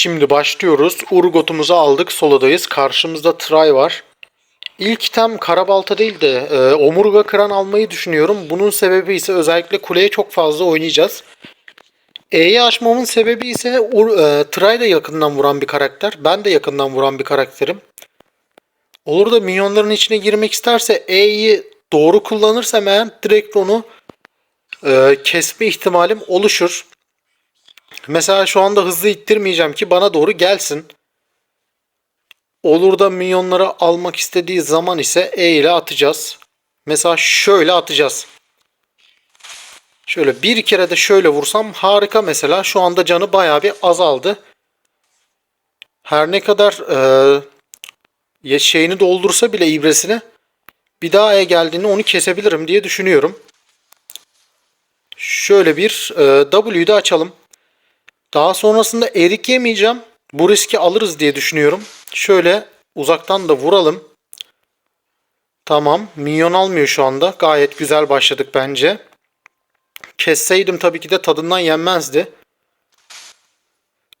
Şimdi başlıyoruz. Urgot'umuzu aldık. Solodayız. Karşımızda Tray var. İlk item karabalta değil de e, omurga kıran almayı düşünüyorum. Bunun sebebi ise özellikle kuleye çok fazla oynayacağız. E'yi açmamın sebebi ise Ur, e, Tray da yakından vuran bir karakter. Ben de yakından vuran bir karakterim. Olur da minyonların içine girmek isterse E'yi doğru kullanırsam eğer direkt onu e, kesme ihtimalim oluşur. Mesela şu anda hızlı ittirmeyeceğim ki bana doğru gelsin. Olur da minyonları almak istediği zaman ise E ile atacağız. Mesela şöyle atacağız. Şöyle bir kere de şöyle vursam harika mesela. Şu anda canı bayağı bir azaldı. Her ne kadar e, şeyini doldursa bile ibresini bir daha E geldiğinde onu kesebilirim diye düşünüyorum. Şöyle bir e, da açalım. Daha sonrasında erik yemeyeceğim. Bu riski alırız diye düşünüyorum. Şöyle uzaktan da vuralım. Tamam. Minyon almıyor şu anda. Gayet güzel başladık bence. Kesseydim tabii ki de tadından yenmezdi.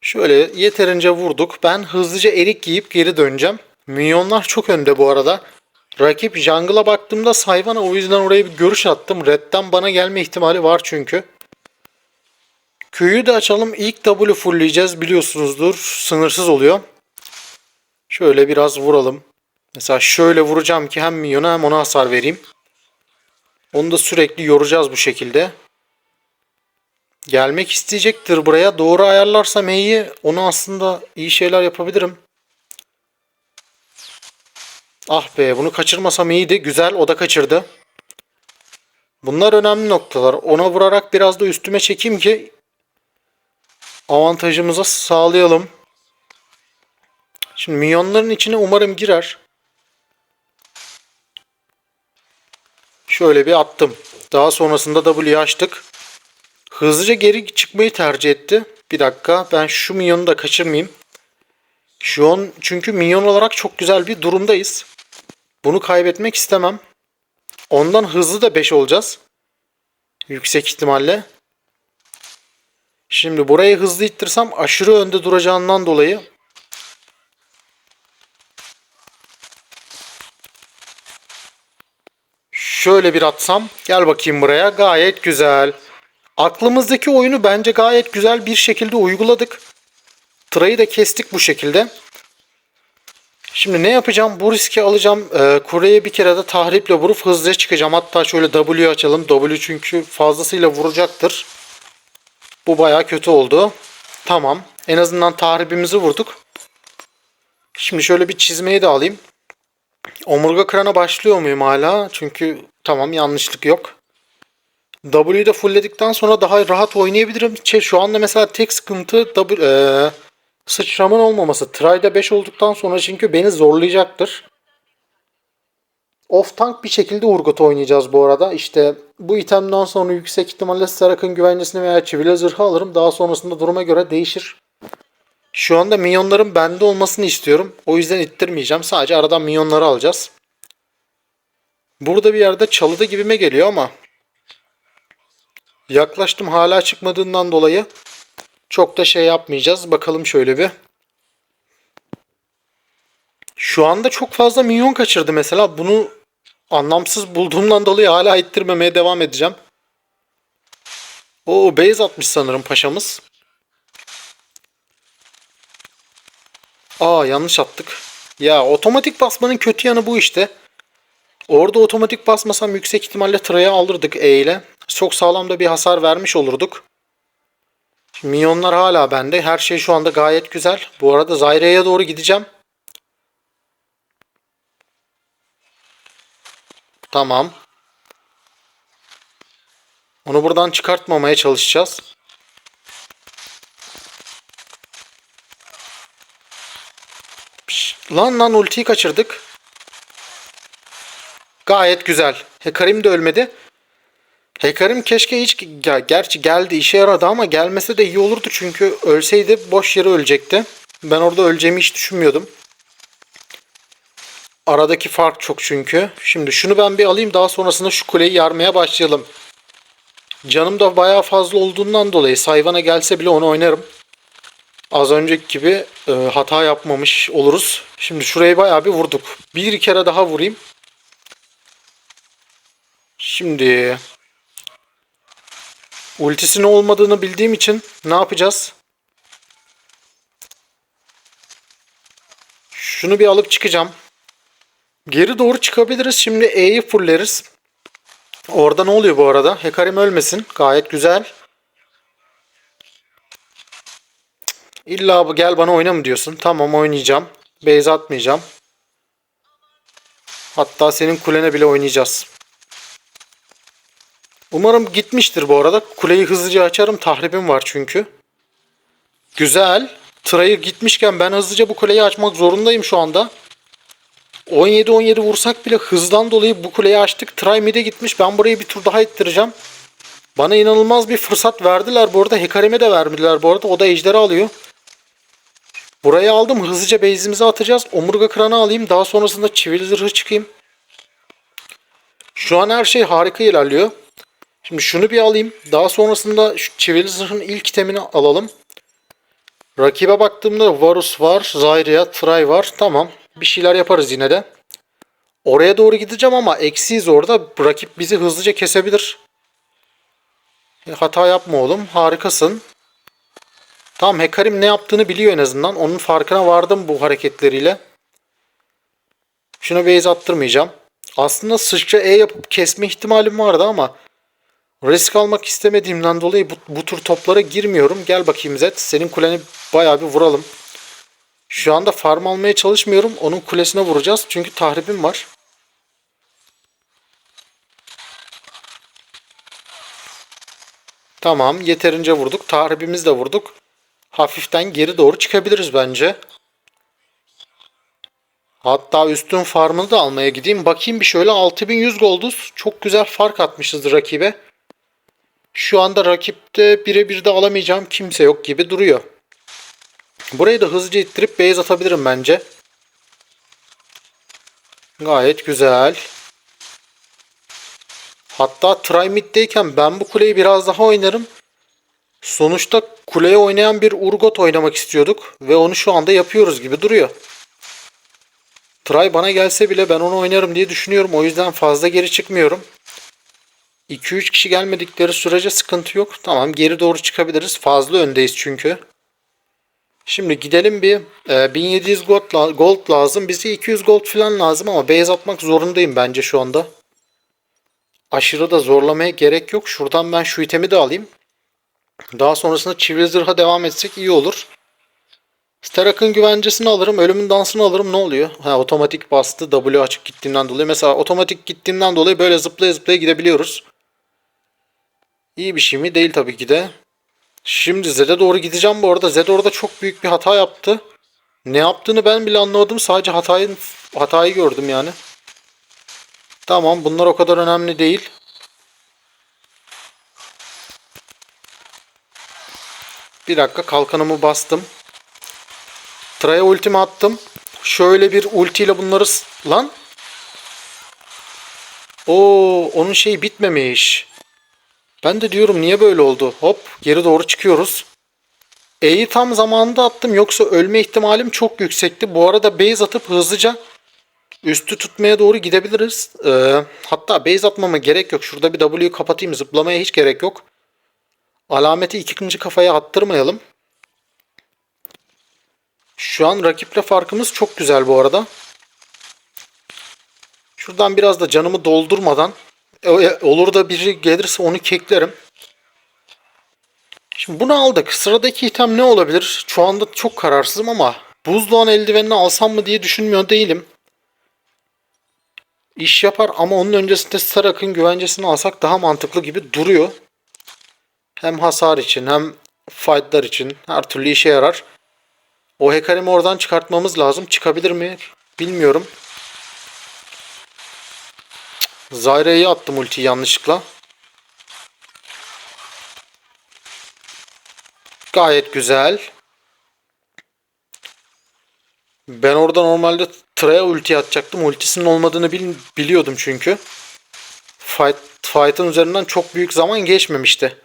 Şöyle yeterince vurduk. Ben hızlıca erik giyip geri döneceğim. Minyonlar çok önde bu arada. Rakip jungle'a baktığımda Sayvan'a o yüzden oraya bir görüş attım. Red'den bana gelme ihtimali var çünkü. Q'yu da açalım. İlk W fullleyeceğiz biliyorsunuzdur. Sınırsız oluyor. Şöyle biraz vuralım. Mesela şöyle vuracağım ki hem minyona hem ona hasar vereyim. Onu da sürekli yoracağız bu şekilde. Gelmek isteyecektir buraya. Doğru ayarlarsam E'yi onu aslında iyi şeyler yapabilirim. Ah be bunu kaçırmasam iyiydi. Güzel o da kaçırdı. Bunlar önemli noktalar. Ona vurarak biraz da üstüme çekeyim ki avantajımıza sağlayalım. Şimdi minyonların içine umarım girer. Şöyle bir attım. Daha sonrasında W'yi açtık. Hızlıca geri çıkmayı tercih etti. Bir dakika ben şu minyonu da kaçırmayayım. Şu an çünkü minyon olarak çok güzel bir durumdayız. Bunu kaybetmek istemem. Ondan hızlı da 5 olacağız. Yüksek ihtimalle. Şimdi burayı hızlı ittirsem aşırı önde duracağından dolayı şöyle bir atsam gel bakayım buraya gayet güzel. Aklımızdaki oyunu bence gayet güzel bir şekilde uyguladık. Trayı da kestik bu şekilde. Şimdi ne yapacağım? Bu riski alacağım. Ee, Kure'ye bir kere de tahriple vurup hızlıca çıkacağım. Hatta şöyle W açalım. W çünkü fazlasıyla vuracaktır. Bu baya kötü oldu. Tamam. En azından tahribimizi vurduk. Şimdi şöyle bir çizmeyi de alayım. Omurga kırana başlıyor muyum hala? Çünkü tamam yanlışlık yok. W'yu da fullledikten sonra daha rahat oynayabilirim. Şey, şu anda mesela tek sıkıntı W, ee, sıçramın olmaması. Try'da 5 olduktan sonra çünkü beni zorlayacaktır. Off tank bir şekilde Urgot oynayacağız bu arada. İşte bu itemden sonra yüksek ihtimalle Sarak'ın güvencesini veya çivile zırhı alırım. Daha sonrasında duruma göre değişir. Şu anda minyonların bende olmasını istiyorum. O yüzden ittirmeyeceğim. Sadece aradan minyonları alacağız. Burada bir yerde çalıda gibime geliyor ama yaklaştım hala çıkmadığından dolayı çok da şey yapmayacağız. Bakalım şöyle bir. Şu anda çok fazla minyon kaçırdı mesela. Bunu anlamsız bulduğumdan dolayı hala ittirmemeye devam edeceğim. O base atmış sanırım paşamız. Aa yanlış attık. Ya otomatik basmanın kötü yanı bu işte. Orada otomatik basmasam yüksek ihtimalle tıraya alırdık E ile. Çok sağlam da bir hasar vermiş olurduk. Minyonlar hala bende. Her şey şu anda gayet güzel. Bu arada Zaire'ye doğru gideceğim. Tamam. Onu buradan çıkartmamaya çalışacağız. Lan lan ultiyi kaçırdık. Gayet güzel. Hekarim de ölmedi. Hekarim keşke hiç gerçi geldi işe yaradı ama gelmese de iyi olurdu çünkü ölseydi boş yere ölecekti. Ben orada öleceğimi hiç düşünmüyordum. Aradaki fark çok çünkü. Şimdi şunu ben bir alayım daha sonrasında şu kuleyi yarmaya başlayalım. Canım da bayağı fazla olduğundan dolayı Sayvan'a gelse bile onu oynarım. Az önceki gibi e, hata yapmamış oluruz. Şimdi şurayı bayağı bir vurduk. Bir kere daha vurayım. Şimdi ultisinin olmadığını bildiğim için ne yapacağız? Şunu bir alıp çıkacağım. Geri doğru çıkabiliriz. Şimdi E'yi fulleriz. Orada ne oluyor bu arada? Hekarim ölmesin. Gayet güzel. İlla gel bana oyna mı diyorsun? Tamam oynayacağım. Base atmayacağım. Hatta senin kulene bile oynayacağız. Umarım gitmiştir bu arada. Kuleyi hızlıca açarım. Tahribim var çünkü. Güzel. Trayı gitmişken ben hızlıca bu kuleyi açmak zorundayım şu anda. 17-17 vursak bile hızdan dolayı bu kuleyi açtık. Try mid'e gitmiş. Ben burayı bir tur daha ettireceğim. Bana inanılmaz bir fırsat verdiler bu arada. Hecarim'e de vermediler bu arada. O da ejderi alıyor. Burayı aldım. Hızlıca base'imize atacağız. Omurga kıranı alayım. Daha sonrasında çivili zırhı çıkayım. Şu an her şey harika ilerliyor. Şimdi şunu bir alayım. Daha sonrasında şu çivili zırhın ilk itemini alalım. Rakibe baktığımda Varus var, Zyria, Try var. Tamam. Bir şeyler yaparız yine de. Oraya doğru gideceğim ama eksiyiz orada. Rakip bizi hızlıca kesebilir. E, hata yapma oğlum. Harikasın. Tamam Hekarim ne yaptığını biliyor en azından. Onun farkına vardım bu hareketleriyle. Şuna base attırmayacağım. Aslında sıçra E yapıp kesme ihtimalim vardı ama risk almak istemediğimden dolayı bu, bu tür toplara girmiyorum. Gel bakayım Zed. Senin kuleni bayağı bir vuralım. Şu anda farm almaya çalışmıyorum. Onun kulesine vuracağız. Çünkü tahribim var. Tamam. Yeterince vurduk. Tahribimizi de vurduk. Hafiften geri doğru çıkabiliriz bence. Hatta üstün farmını da almaya gideyim. Bakayım bir şöyle 6100 golduz. Çok güzel fark atmışız rakibe. Şu anda rakipte birebir de alamayacağım kimse yok gibi duruyor. Burayı da hızlıca ittirip base atabilirim bence. Gayet güzel. Hatta try mid'deyken ben bu kuleyi biraz daha oynarım. Sonuçta kuleye oynayan bir Urgot oynamak istiyorduk. Ve onu şu anda yapıyoruz gibi duruyor. Try bana gelse bile ben onu oynarım diye düşünüyorum. O yüzden fazla geri çıkmıyorum. 2-3 kişi gelmedikleri sürece sıkıntı yok. Tamam geri doğru çıkabiliriz. Fazla öndeyiz çünkü. Şimdi gidelim bir e, 1700 gold, gold lazım. Bize 200 gold falan lazım ama base atmak zorundayım bence şu anda. Aşırı da zorlamaya gerek yok. Şuradan ben şu itemi de alayım. Daha sonrasında çivili zırha devam etsek iyi olur. Sterak'ın güvencesini alırım. Ölümün dansını alırım. Ne oluyor? Ha, otomatik bastı. W açık gittiğinden dolayı. Mesela otomatik gittiğinden dolayı böyle zıplaya zıplaya gidebiliyoruz. İyi bir şey mi? Değil tabii ki de. Şimdi Zed'e doğru gideceğim bu arada. Zed orada çok büyük bir hata yaptı. Ne yaptığını ben bile anlamadım. Sadece hatayı, hatayı gördüm yani. Tamam bunlar o kadar önemli değil. Bir dakika kalkanımı bastım. Traya ultimi attım. Şöyle bir ultiyle bunları... Lan! Oo, onun şeyi bitmemiş. Ben de diyorum niye böyle oldu? Hop geri doğru çıkıyoruz. E'yi tam zamanında attım yoksa ölme ihtimalim çok yüksekti. Bu arada base atıp hızlıca üstü tutmaya doğru gidebiliriz. Ee, hatta base atmama gerek yok. Şurada bir W'yu kapatayım. Zıplamaya hiç gerek yok. Alameti ikinci kafaya attırmayalım. Şu an rakiple farkımız çok güzel bu arada. Şuradan biraz da canımı doldurmadan olur da biri gelirse onu keklerim. Şimdi bunu aldık. Sıradaki item ne olabilir? Şu anda çok kararsızım ama buzdoğan eldivenini alsam mı diye düşünmüyor değilim. İş yapar ama onun öncesinde Starak'ın güvencesini alsak daha mantıklı gibi duruyor. Hem hasar için hem fightlar için her türlü işe yarar. O Hekarim'i oradan çıkartmamız lazım. Çıkabilir mi? Bilmiyorum. Zyra'yı attım ultiyi yanlışlıkla. Gayet güzel. Ben orada normalde Traya ulti atacaktım. Ultisinin olmadığını bil- biliyordum çünkü. Fight, fight'ın üzerinden çok büyük zaman geçmemişti.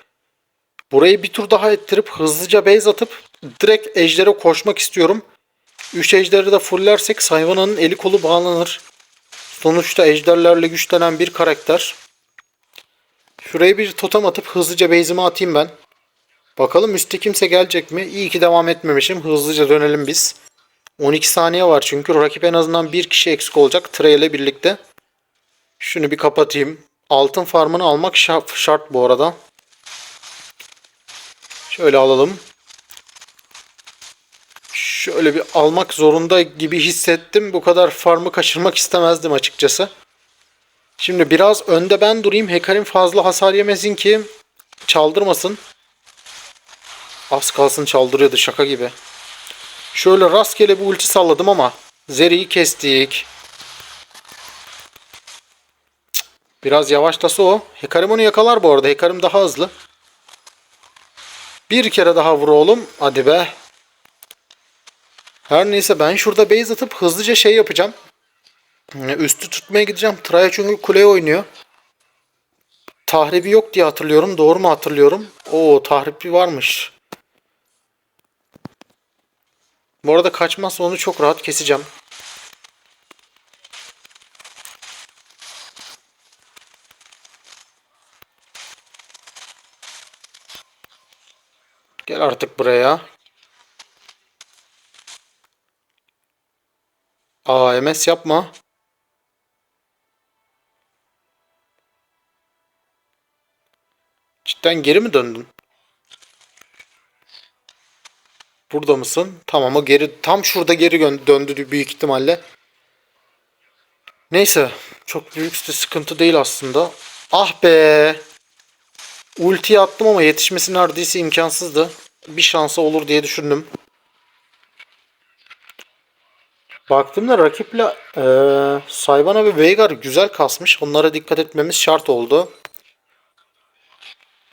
Burayı bir tur daha ettirip hızlıca base atıp direkt ejdere koşmak istiyorum. 3 ejderi de fullersek Sayvana'nın eli kolu bağlanır. Sonuçta ejderlerle güçlenen bir karakter. Şuraya bir totem atıp hızlıca base'ime atayım ben. Bakalım üstte kimse gelecek mi? İyi ki devam etmemişim. Hızlıca dönelim biz. 12 saniye var çünkü rakip en azından bir kişi eksik olacak Trey ile birlikte. Şunu bir kapatayım. Altın farmını almak şart bu arada. Şöyle alalım. Şöyle bir almak zorunda gibi hissettim. Bu kadar farmı kaçırmak istemezdim açıkçası. Şimdi biraz önde ben durayım. Hekarim fazla hasar yemesin ki çaldırmasın. Az kalsın çaldırıyordu şaka gibi. Şöyle rastgele bir ulti salladım ama Zeri'yi kestik. Biraz yavaşlasa o. Hekarim onu yakalar bu arada. Hekarim daha hızlı. Bir kere daha vur oğlum. Hadi be. Her neyse ben şurada base atıp hızlıca şey yapacağım. Üstü tutmaya gideceğim. Traya çünkü kuleye oynuyor. Tahribi yok diye hatırlıyorum. Doğru mu hatırlıyorum? Oo tahribi varmış. Bu arada kaçmazsa onu çok rahat keseceğim. Gel artık buraya. Aa MS yapma. Cidden geri mi döndün? Burada mısın? Tamam o geri tam şurada geri döndü büyük ihtimalle. Neyse çok büyük de sıkıntı değil aslında. Ah be. Ultiyi attım ama yetişmesi neredeyse imkansızdı. Bir şansa olur diye düşündüm. Baktığımda rakiple eee Sayvana ve Veigar güzel kasmış. Onlara dikkat etmemiz şart oldu.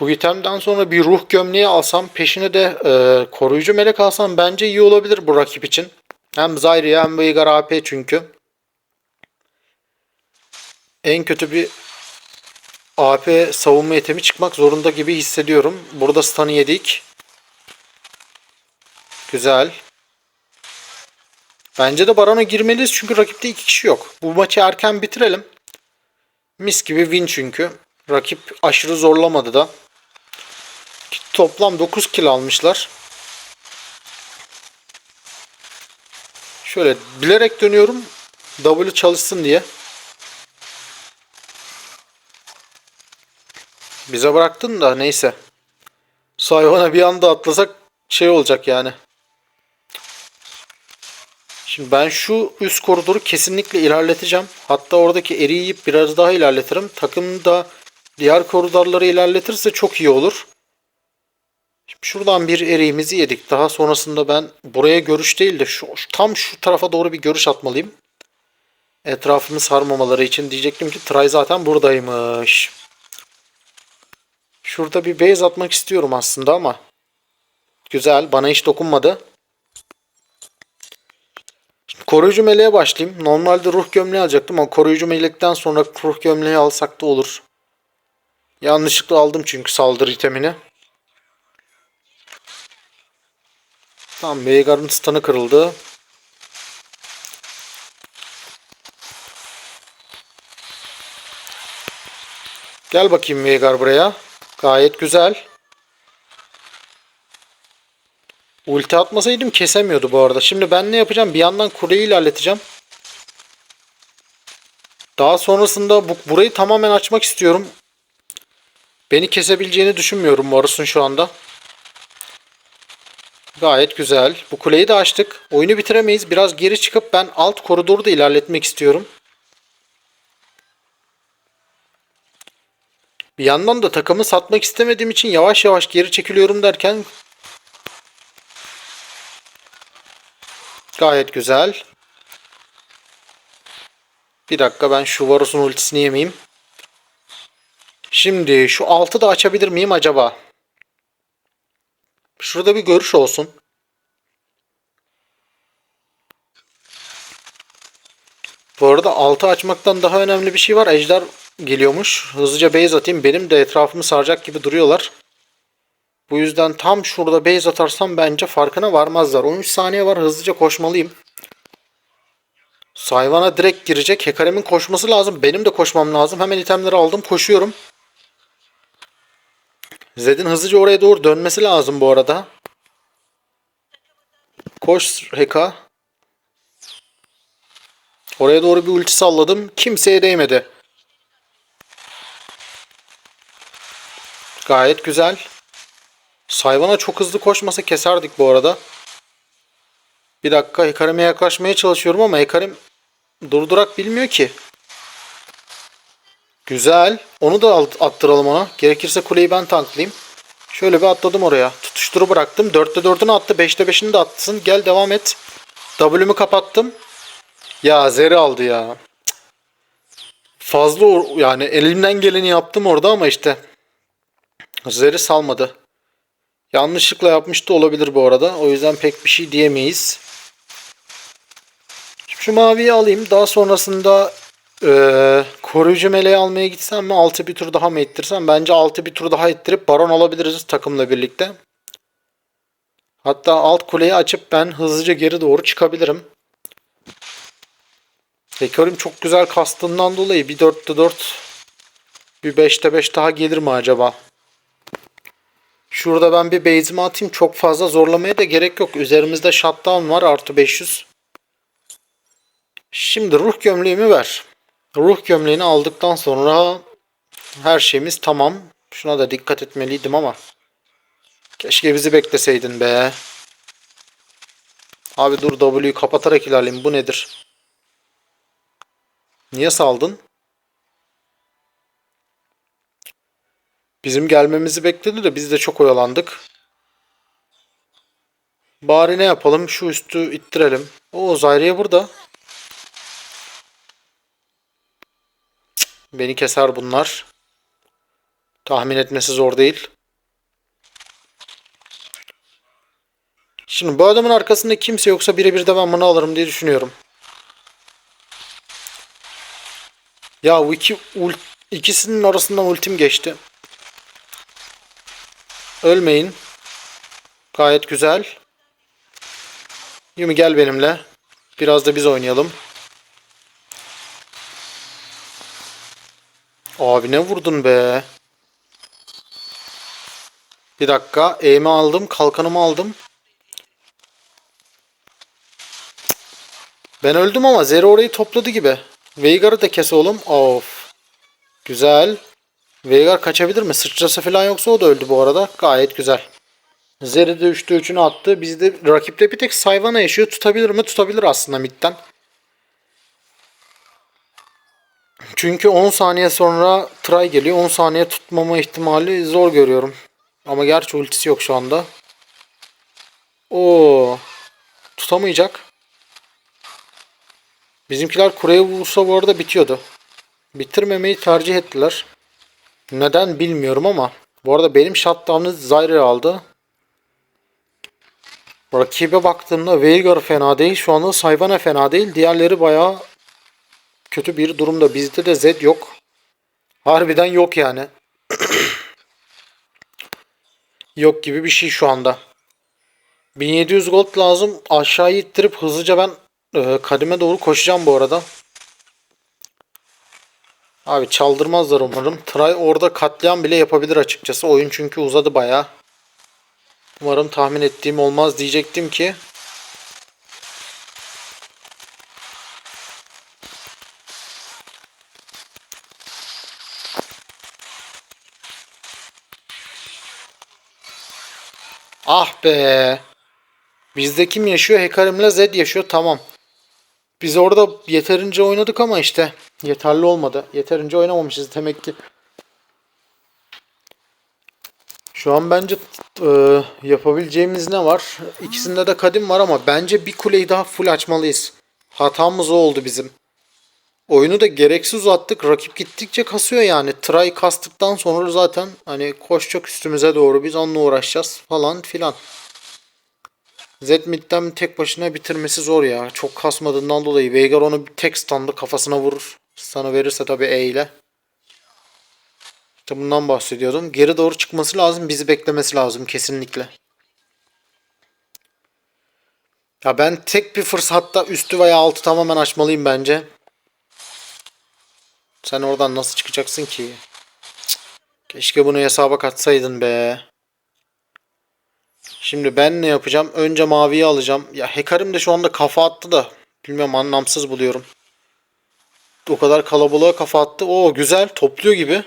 Bu itemden sonra bir ruh gömleği alsam peşine de eee, koruyucu melek alsam bence iyi olabilir bu rakip için. Hem Zyria hem Veigar AP çünkü. En kötü bir AP savunma itemi çıkmak zorunda gibi hissediyorum. Burada stun'ı yedik. Güzel. Bence de Baron'a girmeliyiz çünkü rakipte iki kişi yok. Bu maçı erken bitirelim. Mis gibi win çünkü. Rakip aşırı zorlamadı da. Toplam 9 kill almışlar. Şöyle bilerek dönüyorum. W çalışsın diye. Bize bıraktın da neyse. Sayvana bir anda atlasak şey olacak yani. Şimdi ben şu üst koridoru kesinlikle ilerleteceğim. Hatta oradaki eriyi yiyip biraz daha ilerletirim. Takım da diğer koridorları ilerletirse çok iyi olur. Şimdi şuradan bir eriğimizi yedik. Daha sonrasında ben buraya görüş değil de şu, tam şu tarafa doğru bir görüş atmalıyım. Etrafımı sarmamaları için diyecektim ki Tray zaten buradaymış. Şurada bir base atmak istiyorum aslında ama. Güzel. Bana hiç dokunmadı. Koruyucu meleğe başlayayım. Normalde ruh gömleği alacaktım ama koruyucu melekten sonra ruh gömleği alsak da olur. Yanlışlıkla aldım çünkü saldırı itemini. Tamam Veigar'ın stun'ı kırıldı. Gel bakayım Veigar buraya. Gayet güzel. Ulti atmasaydım kesemiyordu bu arada. Şimdi ben ne yapacağım? Bir yandan kuleyi ilerleteceğim. Daha sonrasında bu, burayı tamamen açmak istiyorum. Beni kesebileceğini düşünmüyorum Varus'un şu anda. Gayet güzel. Bu kuleyi de açtık. Oyunu bitiremeyiz. Biraz geri çıkıp ben alt koridoru da ilerletmek istiyorum. Bir yandan da takımı satmak istemediğim için yavaş yavaş geri çekiliyorum derken gayet güzel. Bir dakika ben şu Varus'un ultisini yemeyeyim. Şimdi şu altı da açabilir miyim acaba? Şurada bir görüş olsun. Bu arada altı açmaktan daha önemli bir şey var. Ejder geliyormuş. Hızlıca base atayım. Benim de etrafımı saracak gibi duruyorlar. Bu yüzden tam şurada base atarsam bence farkına varmazlar. 13 saniye var hızlıca koşmalıyım. Sayvana direkt girecek. Hekarem'in koşması lazım. Benim de koşmam lazım. Hemen itemleri aldım. Koşuyorum. Zed'in hızlıca oraya doğru dönmesi lazım bu arada. Koş Heka. Oraya doğru bir ulti salladım. Kimseye değmedi. Gayet güzel. Sayvana çok hızlı koşmasa keserdik bu arada. Bir dakika Hekarim'e yaklaşmaya çalışıyorum ama Hekarim durdurak bilmiyor ki. Güzel. Onu da attıralım ona. Gerekirse kuleyi ben tanklayayım. Şöyle bir atladım oraya. Tutuşturu bıraktım. 4'te 4'ünü attı. 5'te 5'ini de atsın. Gel devam et. W'mü kapattım. Ya Zeri aldı ya. Fazla yani elimden geleni yaptım orada ama işte Zeri salmadı. Yanlışlıkla yapmış da olabilir bu arada. O yüzden pek bir şey diyemeyiz. Şu maviyi alayım. Daha sonrasında eee, koruyucu meleği almaya gitsem mi 6 bir tur daha mı ettirsem? Bence 6 bir tur daha ettirip baron alabiliriz takımla birlikte. Hatta alt kuleyi açıp ben hızlıca geri doğru çıkabilirim. Hekarim çok güzel kastığından dolayı bir 4'te 4 bir 5'te 5 daha gelir mi acaba? Şurada ben bir base'imi atayım. Çok fazla zorlamaya da gerek yok. Üzerimizde shutdown var. Artı 500. Şimdi ruh gömleğimi ver. Ruh gömleğini aldıktan sonra her şeyimiz tamam. Şuna da dikkat etmeliydim ama. Keşke bizi bekleseydin be. Abi dur W'yu kapatarak ilerleyeyim. Bu nedir? Niye saldın? Bizim gelmemizi bekledi de biz de çok oyalandık. Bari ne yapalım? Şu üstü ittirelim. O Zayriye burada. Beni keser bunlar. Tahmin etmesi zor değil. Şimdi bu adamın arkasında kimse yoksa birebir de ben bunu alırım diye düşünüyorum. Ya bu iki ult ikisinin arasından ultim geçti. Ölmeyin. Gayet güzel. Yumi gel benimle. Biraz da biz oynayalım. Abi ne vurdun be? Bir dakika. Eğimi aldım. Kalkanımı aldım. Ben öldüm ama Zero orayı topladı gibi. Veigar'ı da kes oğlum. Of. Güzel. Veigar kaçabilir mi? Sıçrası falan yoksa o da öldü bu arada. Gayet güzel. Zeri de 3'te 3'ünü attı. Bizde rakiple bir tek Sayvana yaşıyor. Tutabilir mi? Tutabilir aslında midden. Çünkü 10 saniye sonra try geliyor. 10 saniye tutmama ihtimali zor görüyorum. Ama gerçi ultisi yok şu anda. Oo. Tutamayacak. Bizimkiler kureye vursa bu arada bitiyordu. Bitirmemeyi tercih ettiler. Neden bilmiyorum ama. Bu arada benim shutdown'ı Zyre aldı. Rakibe baktığımda Veigar fena değil. Şu anda Sayvana fena değil. Diğerleri bayağı kötü bir durumda. Bizde de Zed yok. Harbiden yok yani. yok gibi bir şey şu anda. 1700 gold lazım. Aşağı ittirip hızlıca ben e, kadime doğru koşacağım bu arada. Abi çaldırmazlar umarım. Try orada katliam bile yapabilir açıkçası. Oyun çünkü uzadı baya. Umarım tahmin ettiğim olmaz diyecektim ki. Ah be. Bizde kim yaşıyor? Hekarim'le Zed yaşıyor. Tamam. Biz orada yeterince oynadık ama işte yeterli olmadı. Yeterince oynamamışız demek ki. Şu an bence e, yapabileceğimiz ne var? İkisinde de kadim var ama bence bir kuleyi daha full açmalıyız. Hatamız o oldu bizim. Oyunu da gereksiz uzattık. Rakip gittikçe kasıyor yani. Try kastıktan sonra zaten hani koşacak üstümüze doğru biz onunla uğraşacağız falan filan. Zed midden tek başına bitirmesi zor ya. Çok kasmadığından dolayı. Veigar onu tek standa kafasına vurur. Sana verirse tabi E ile. İşte bundan bahsediyordum. Geri doğru çıkması lazım. Bizi beklemesi lazım kesinlikle. Ya ben tek bir fırsatta üstü veya altı tamamen açmalıyım bence. Sen oradan nasıl çıkacaksın ki? Cık. Keşke bunu hesaba katsaydın be. Şimdi ben ne yapacağım? Önce maviyi alacağım. Ya Hekarim de şu anda kafa attı da. Bilmiyorum anlamsız buluyorum. O kadar kalabalığa kafa attı. Oo güzel topluyor gibi.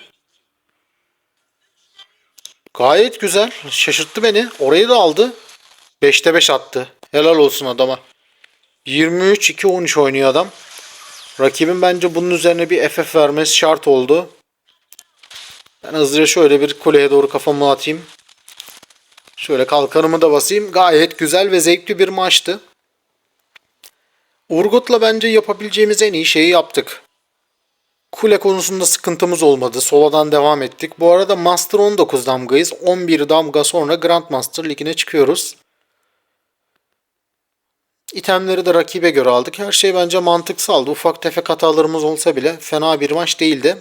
Gayet güzel. Şaşırttı beni. Orayı da aldı. 5'te 5 attı. Helal olsun adama. 23-2-13 oynuyor adam. Rakibin bence bunun üzerine bir FF vermesi şart oldu. Ben hızlıca şöyle bir kuleye doğru kafamı atayım. Şöyle kalkanımı da basayım. Gayet güzel ve zevkli bir maçtı. Urgut'la bence yapabileceğimiz en iyi şeyi yaptık. Kule konusunda sıkıntımız olmadı. Soladan devam ettik. Bu arada Master 19 damgayız. 11 damga sonra Grandmaster ligine çıkıyoruz. İtemleri de rakibe göre aldık. Her şey bence mantıksaldı. Ufak tefek hatalarımız olsa bile fena bir maç değildi.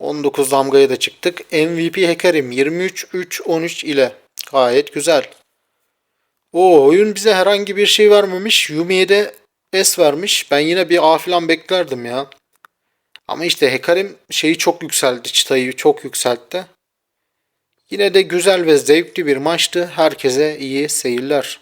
19 damgaya da çıktık. MVP Hekarim 23-3-13 ile. Gayet güzel. O oyun bize herhangi bir şey vermemiş. Yumi'ye de S vermiş. Ben yine bir A falan beklerdim ya. Ama işte Hekarim şeyi çok yükseltti. Çıtayı çok yükseltti. Yine de güzel ve zevkli bir maçtı. Herkese iyi seyirler.